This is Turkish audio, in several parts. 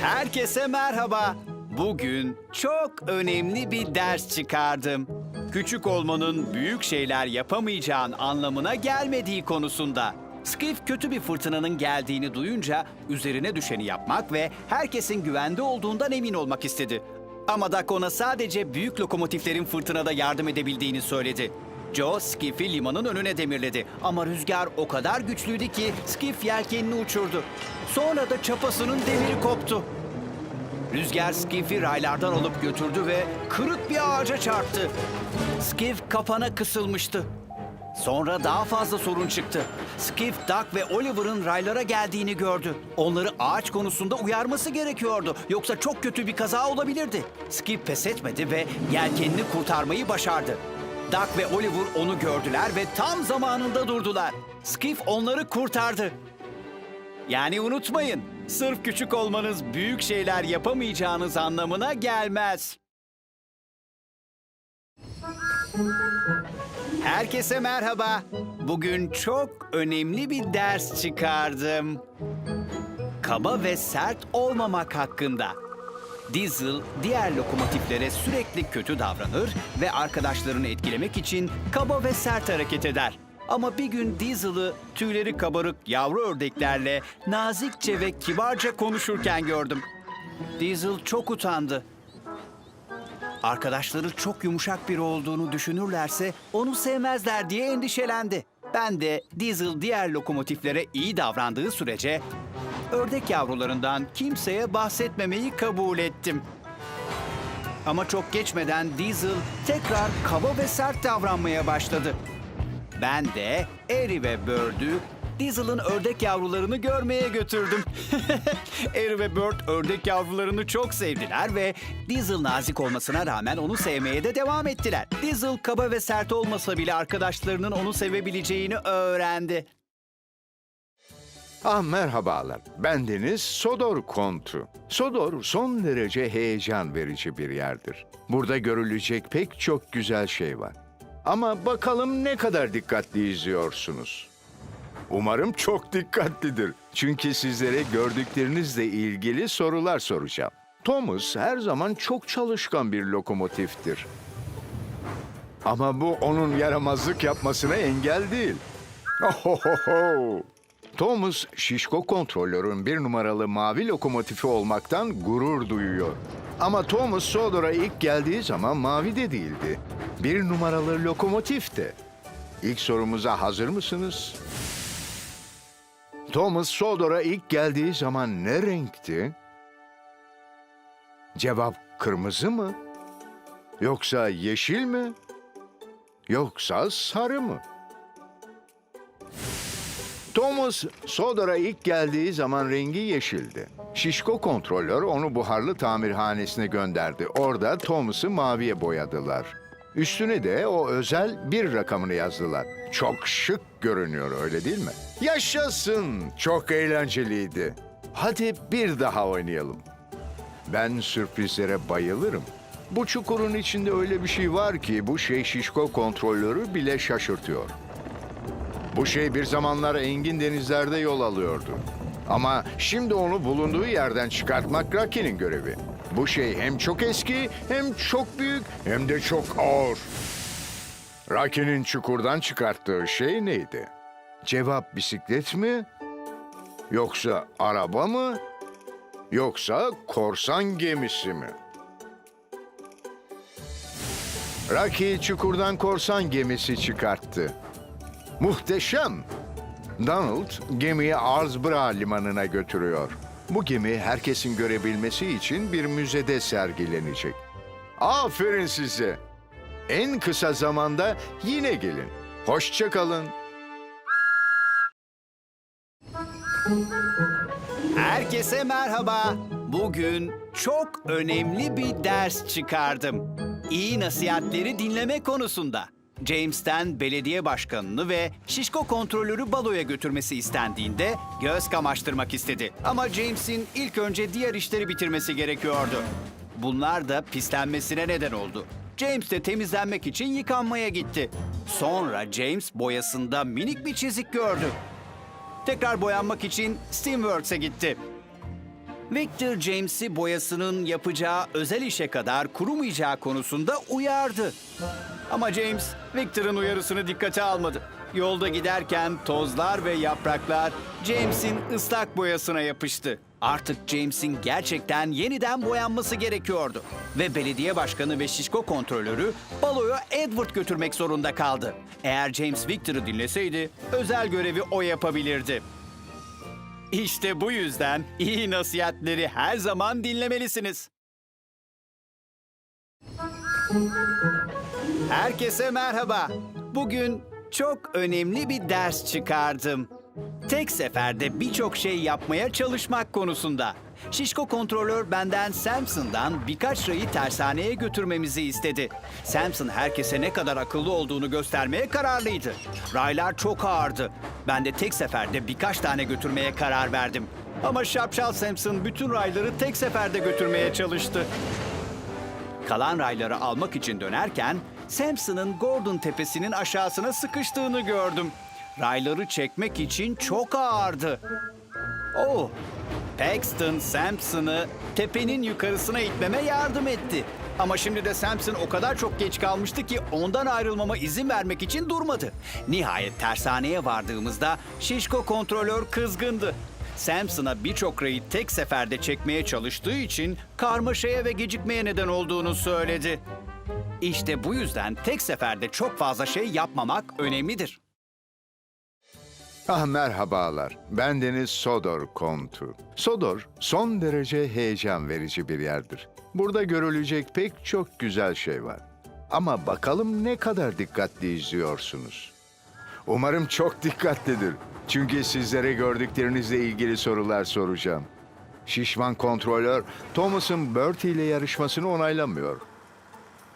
Herkese merhaba. Bugün çok önemli bir ders çıkardım. Küçük olmanın büyük şeyler yapamayacağın anlamına gelmediği konusunda. Skiff kötü bir fırtınanın geldiğini duyunca üzerine düşeni yapmak ve herkesin güvende olduğundan emin olmak istedi. Ama Duck ona sadece büyük lokomotiflerin fırtınada yardım edebildiğini söyledi. Joe, Skiff'i limanın önüne demirledi. Ama rüzgar o kadar güçlüydü ki Skiff yelkenini uçurdu. Sonra da çapasının demiri koptu. Rüzgar Skiff'i raylardan alıp götürdü ve kırık bir ağaca çarptı. Skiff kapana kısılmıştı. Sonra daha fazla sorun çıktı. Skiff, Duck ve Oliver'ın raylara geldiğini gördü. Onları ağaç konusunda uyarması gerekiyordu. Yoksa çok kötü bir kaza olabilirdi. Skiff pes etmedi ve yelkenini kurtarmayı başardı. Duck ve Oliver onu gördüler ve tam zamanında durdular. Skiff onları kurtardı. Yani unutmayın, sırf küçük olmanız büyük şeyler yapamayacağınız anlamına gelmez. Herkese merhaba. Bugün çok önemli bir ders çıkardım. Kaba ve sert olmamak hakkında. Diesel diğer lokomotiflere sürekli kötü davranır ve arkadaşlarını etkilemek için kaba ve sert hareket eder. Ama bir gün Diesel'ı tüyleri kabarık yavru ördeklerle nazikçe ve kibarca konuşurken gördüm. Diesel çok utandı. Arkadaşları çok yumuşak biri olduğunu düşünürlerse onu sevmezler diye endişelendi. Ben de Diesel diğer lokomotiflere iyi davrandığı sürece ördek yavrularından kimseye bahsetmemeyi kabul ettim. Ama çok geçmeden Diesel tekrar kaba ve sert davranmaya başladı. Ben de Eri ve Bird'ü Diesel'ın ördek yavrularını görmeye götürdüm. Eri ve Bird ördek yavrularını çok sevdiler ve Diesel nazik olmasına rağmen onu sevmeye de devam ettiler. Diesel kaba ve sert olmasa bile arkadaşlarının onu sevebileceğini öğrendi. Ah merhabalar. Bendeniz Sodor Kontu. Sodor son derece heyecan verici bir yerdir. Burada görülecek pek çok güzel şey var. Ama bakalım ne kadar dikkatli izliyorsunuz. Umarım çok dikkatlidir. Çünkü sizlere gördüklerinizle ilgili sorular soracağım. Thomas her zaman çok çalışkan bir lokomotiftir. Ama bu onun yaramazlık yapmasına engel değil. Ohohoho! Thomas, şişko kontrolörün bir numaralı mavi lokomotifi olmaktan gurur duyuyor. Ama Thomas Sodor'a ilk geldiği zaman mavi de değildi. Bir numaralı lokomotifti. İlk sorumuza hazır mısınız? Thomas Sodor'a ilk geldiği zaman ne renkti? Cevap kırmızı mı? Yoksa yeşil mi? Yoksa sarı mı? Thomas Sodor'a ilk geldiği zaman rengi yeşildi. Şişko kontrolör onu buharlı tamirhanesine gönderdi. Orada Thomas'ı maviye boyadılar. Üstüne de o özel bir rakamını yazdılar. Çok şık görünüyor öyle değil mi? Yaşasın! Çok eğlenceliydi. Hadi bir daha oynayalım. Ben sürprizlere bayılırım. Bu çukurun içinde öyle bir şey var ki bu şey şişko kontrolörü bile şaşırtıyor. Bu şey bir zamanlar engin denizlerde yol alıyordu. Ama şimdi onu bulunduğu yerden çıkartmak Rocky'nin görevi. Bu şey hem çok eski, hem çok büyük, hem de çok ağır. Rocky'nin çukurdan çıkarttığı şey neydi? Cevap bisiklet mi? Yoksa araba mı? Yoksa korsan gemisi mi? Rocky çukurdan korsan gemisi çıkarttı. Muhteşem! Donald gemiyi Arzbra limanına götürüyor. Bu gemi herkesin görebilmesi için bir müzede sergilenecek. Aferin size! En kısa zamanda yine gelin. Hoşça kalın. Herkese merhaba. Bugün çok önemli bir ders çıkardım. İyi nasihatleri dinleme konusunda. James'ten belediye başkanını ve şişko kontrolörü baloya götürmesi istendiğinde göz kamaştırmak istedi. Ama James'in ilk önce diğer işleri bitirmesi gerekiyordu. Bunlar da pislenmesine neden oldu. James de temizlenmek için yıkanmaya gitti. Sonra James boyasında minik bir çizik gördü. Tekrar boyanmak için Steamworks'e gitti. Victor James'i boyasının yapacağı özel işe kadar kurumayacağı konusunda uyardı. Ama James, Victor'ın uyarısını dikkate almadı. Yolda giderken tozlar ve yapraklar James'in ıslak boyasına yapıştı. Artık James'in gerçekten yeniden boyanması gerekiyordu. Ve belediye başkanı ve şişko kontrolörü baloya Edward götürmek zorunda kaldı. Eğer James Victor'ı dinleseydi özel görevi o yapabilirdi. İşte bu yüzden iyi nasihatleri her zaman dinlemelisiniz. Herkese merhaba. Bugün çok önemli bir ders çıkardım. Tek seferde birçok şey yapmaya çalışmak konusunda. Şişko kontrolör benden Samson'dan birkaç rayı tersaneye götürmemizi istedi. Samson herkese ne kadar akıllı olduğunu göstermeye kararlıydı. Raylar çok ağırdı. Ben de tek seferde birkaç tane götürmeye karar verdim. Ama Şapşal Samson bütün rayları tek seferde götürmeye çalıştı. Kalan rayları almak için dönerken Sampson'ın Gordon tepesinin aşağısına sıkıştığını gördüm. Rayları çekmek için çok ağırdı. Oh! Paxton Sampson'ı tepenin yukarısına itmeme yardım etti. Ama şimdi de Sampson o kadar çok geç kalmıştı ki ondan ayrılmama izin vermek için durmadı. Nihayet tersaneye vardığımızda şişko kontrolör kızgındı. Sampson'a birçok rayı tek seferde çekmeye çalıştığı için karmaşaya ve gecikmeye neden olduğunu söyledi. İşte bu yüzden tek seferde çok fazla şey yapmamak önemlidir. Ah merhabalar. Ben Deniz Sodor Kontu. Sodor son derece heyecan verici bir yerdir. Burada görülecek pek çok güzel şey var. Ama bakalım ne kadar dikkatli izliyorsunuz. Umarım çok dikkatlidir. Çünkü sizlere gördüklerinizle ilgili sorular soracağım. Şişman kontrolör Thomas'ın Bertie ile yarışmasını onaylamıyor.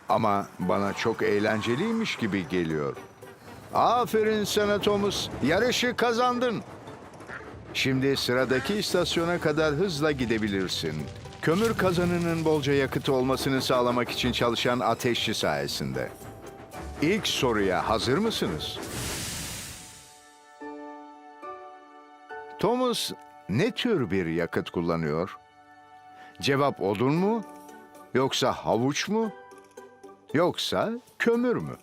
Ama bana çok eğlenceliymiş gibi geliyor. Aferin sana Thomas. Yarışı kazandın. Şimdi sıradaki istasyona kadar hızla gidebilirsin. Kömür kazanının bolca yakıtı olmasını sağlamak için çalışan ateşçi sayesinde. İlk soruya hazır mısınız? Thomas ne tür bir yakıt kullanıyor? Cevap odun mu? Yoksa havuç mu? Yoksa kömür mü?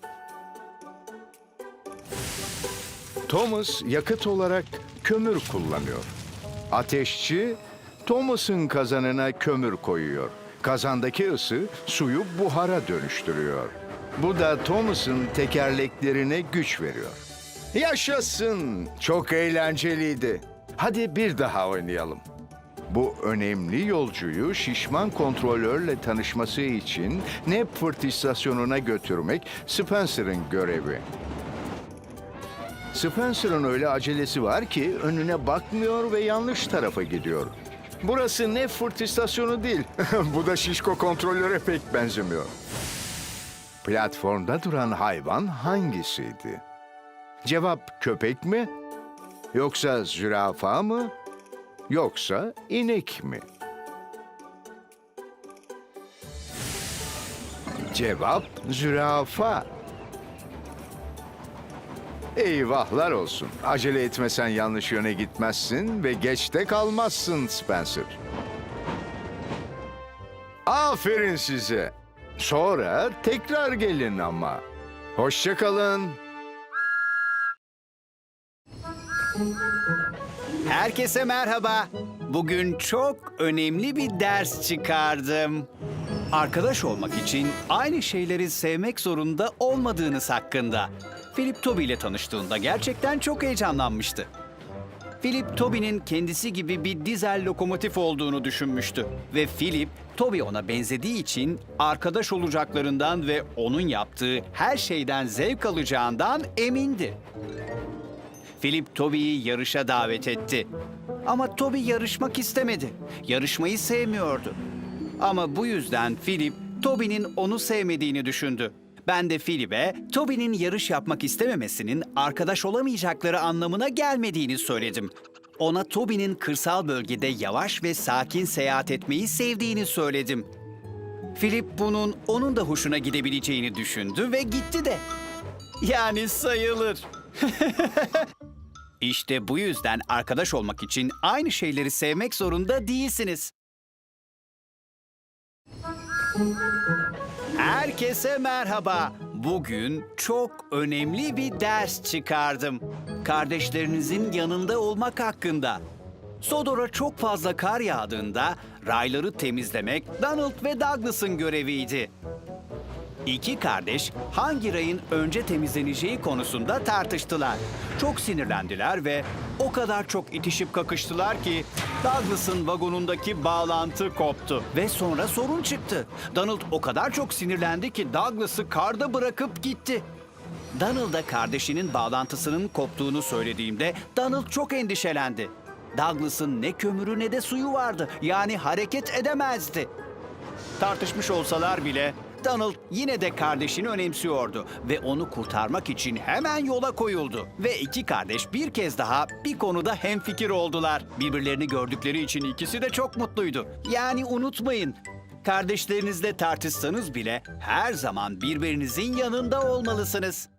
Thomas yakıt olarak kömür kullanıyor. Ateşçi Thomas'ın kazanına kömür koyuyor. Kazandaki ısı suyu buhara dönüştürüyor. Bu da Thomas'ın tekerleklerine güç veriyor. Yaşasın! Çok eğlenceliydi. Hadi bir daha oynayalım. Bu önemli yolcuyu şişman kontrolörle tanışması için Knepford istasyonuna götürmek Spencer'ın görevi. Spencer'ın öyle acelesi var ki önüne bakmıyor ve yanlış tarafa gidiyor. Burası Nefford istasyonu değil. Bu da şişko kontrolöre pek benzemiyor. Platformda duran hayvan hangisiydi? Cevap köpek mi? Yoksa zürafa mı? Yoksa inek mi? Cevap zürafa. Eyvahlar olsun. Acele etmesen yanlış yöne gitmezsin ve geçte kalmazsın Spencer. Aferin size. Sonra tekrar gelin ama. Hoşça Herkese merhaba. Bugün çok önemli bir ders çıkardım. Arkadaş olmak için aynı şeyleri sevmek zorunda olmadığınız hakkında. Philip Toby ile tanıştığında gerçekten çok heyecanlanmıştı. Philip Toby'nin kendisi gibi bir dizel lokomotif olduğunu düşünmüştü. Ve Philip, Toby ona benzediği için arkadaş olacaklarından ve onun yaptığı her şeyden zevk alacağından emindi. Philip Toby'yi yarışa davet etti. Ama Toby yarışmak istemedi. Yarışmayı sevmiyordu. Ama bu yüzden Philip, Toby'nin onu sevmediğini düşündü. Ben de Philip'e Toby'nin yarış yapmak istememesinin arkadaş olamayacakları anlamına gelmediğini söyledim. Ona Toby'nin kırsal bölgede yavaş ve sakin seyahat etmeyi sevdiğini söyledim. Philip bunun onun da hoşuna gidebileceğini düşündü ve gitti de. Yani sayılır. İşte bu yüzden arkadaş olmak için aynı şeyleri sevmek zorunda değilsiniz. Herkese merhaba. Bugün çok önemli bir ders çıkardım. Kardeşlerinizin yanında olmak hakkında. Sodor'a çok fazla kar yağdığında rayları temizlemek Donald ve Douglas'ın göreviydi. İki kardeş hangi rayın önce temizleneceği konusunda tartıştılar. Çok sinirlendiler ve o kadar çok itişip kakıştılar ki Douglas'ın vagonundaki bağlantı koptu ve sonra sorun çıktı. Donald o kadar çok sinirlendi ki Douglas'ı karda bırakıp gitti. Donald'a kardeşinin bağlantısının koptuğunu söylediğimde Donald çok endişelendi. Douglas'ın ne kömürü ne de suyu vardı. Yani hareket edemezdi. Tartışmış olsalar bile Donald yine de kardeşini önemsiyordu ve onu kurtarmak için hemen yola koyuldu. Ve iki kardeş bir kez daha bir konuda hemfikir oldular. Birbirlerini gördükleri için ikisi de çok mutluydu. Yani unutmayın, kardeşlerinizle tartışsanız bile her zaman birbirinizin yanında olmalısınız.